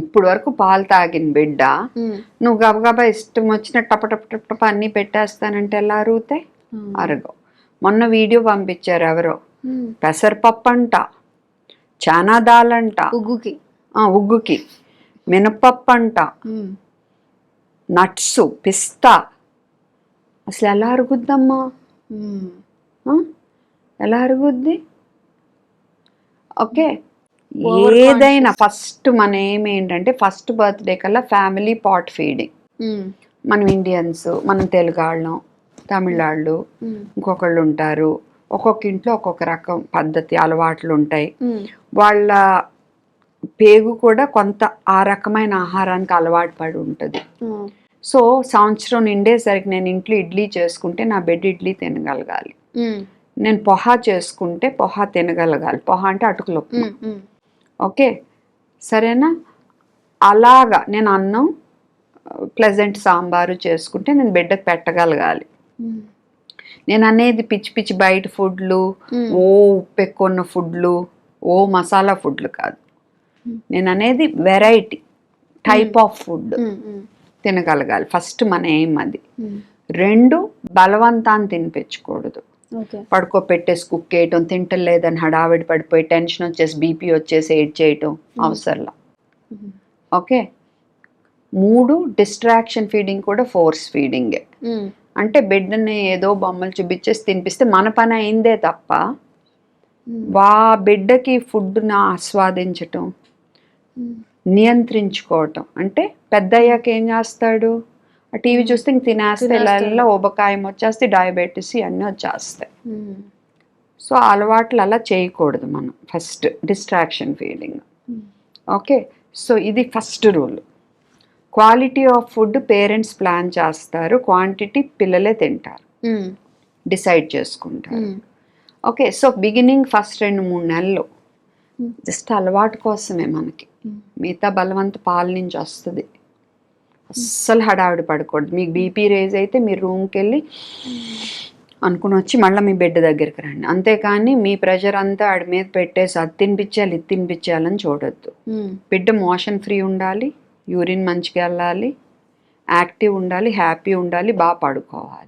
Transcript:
ఇప్పుడు వరకు పాలు తాగిన బిడ్డ. నువ్వు గబగబా ఇష్టం వచ్చిన టప టప టప టప అన్నీ పెట్టేస్తానంటే ఎలా అరుగుతాయి? అరగవు. మొన్న వీడియో పంపించారు ఎవరో. పెసరపప్పు అంట చానా దాల్ అంట ఉగ్గుకి ఉగ్గుకి. మినపప్పు అంట. నట్స్ పిస్తా. అసలు ఎలా అరుగుద్దమ్మా? ఎలా అరుగుద్ది? ఓకే. ఏదైనా ఫస్ట్ మన ఏం ఏంటంటే ఫస్ట్ బర్త్డే కల్లా ఫ్యామిలీ పాట్ ఫీడింగ్. మనం ఇండియన్స్ మనం తెలుగు వాళ్ళం తమిళాళ్ళు ఉమ్. ఇంకొకళ్ళు ఉంటారు ఒక్కొక్క ఇంట్లో ఒక్కొక్క రకం పద్ధతి అలవాట్లు ఉంటాయి. వాళ్ళ పేగు కూడా కొంత ఆ రకమైన ఆహారానికి అలవాటు పడి ఉంటుంది. సో సంవత్సరం నిండేసరికి నేను ఇంట్లో ఇడ్లీ చేసుకుంటే నా బిడ్డ ఇడ్లీ తినగలగాలి. నేను పొహా చేసుకుంటే పొహా తినగలగాలి పొహా అంటే అటుకులు. ఓకే సరేనా అలాగా నేను అన్నం ప్లెజెంట్ సాంబారు చేసుకుంటే నేను బిడ్డకు పెట్టగలగాలి. నేను అనేది పిచ్చి పిచ్చి బయట ఫుడ్లు. ఓ ఉప్పు ఎక్కువ ఫుడ్లు ఓ మసాలా ఫుడ్లు కాదు. నేను అనేది వెరైటీ టైప్ ఆఫ్ ఫుడ్. తినగలగాలి ఫస్ట్ మన ఏం అది. రెండు బలవంతాన్ని తినిపించకూడదు ఓకే పడుకో పెట్టేసి కుక్ చేయటం తింటలేదని హడావిడి పడిపోయి టెన్షన్ వచ్చేసి బీపీ వచ్చేసి ఏడ్ చేయటం అవసరంలా ఉమ్. ఓకే మూడు డిస్ట్రాక్షన్ ఫీడింగ్ కూడా ఫోర్స్ ఫీడింగే ఉమ్. అంటే బిడ్డని ఏదో బొమ్మలు చూపించేసి తినిపిస్తే మన పని అయిందే తప్ప. వా బిడ్డకి ఫుడ్ని ఆస్వాదించటం. నియంత్రించుకోవటం అంటే పెద్ద అయ్యాక ఏం చేస్తాడు టీవీ చూస్తే ఇంక తినేస్తే ఇలా ఉబకాయం వచ్చేస్తే డయాబెటీస్ ఇవన్నీ వచ్చేస్తాయి. సో ఆ అలవాట్లు అలా చేయకూడదు మనం first distraction um. Okay so ఇది first rule quality of food parents plan చేస్తారు క్వాంటిటీ పిల్లలే తింటారు. డిసైడ్ చేసుకుంటారు. ఓకే సో బిగినింగ్ ఫస్ట్ రెండు మూడు నెలలు. జస్ట్ అలవాటు కోసమే మనకి. మిగతా బలవంత పాల నుంచి వస్తుంది అస్సలు హడావిడి పడకూడదు. మీకు బీపీ రేజ్ అయితే మీరు రూమ్కి వెళ్ళి అనుకుని వచ్చి మళ్ళీ మీ బెడ్ దగ్గరికి రండి. అంతేకాని మీ ప్రెషర్ అంతా ఆడి మీద పెట్టేసి అది తినిపించాలి ఇది తినిపించాలని చూడొద్దు. బిడ్డ మోషన్ ఫ్రీ ఉండాలి యూరిన్ మంచిగా వెళ్ళాలి యాక్టివ్ ఉండాలి హ్యాపీ ఉండాలి బాగా పడుకోవాలి.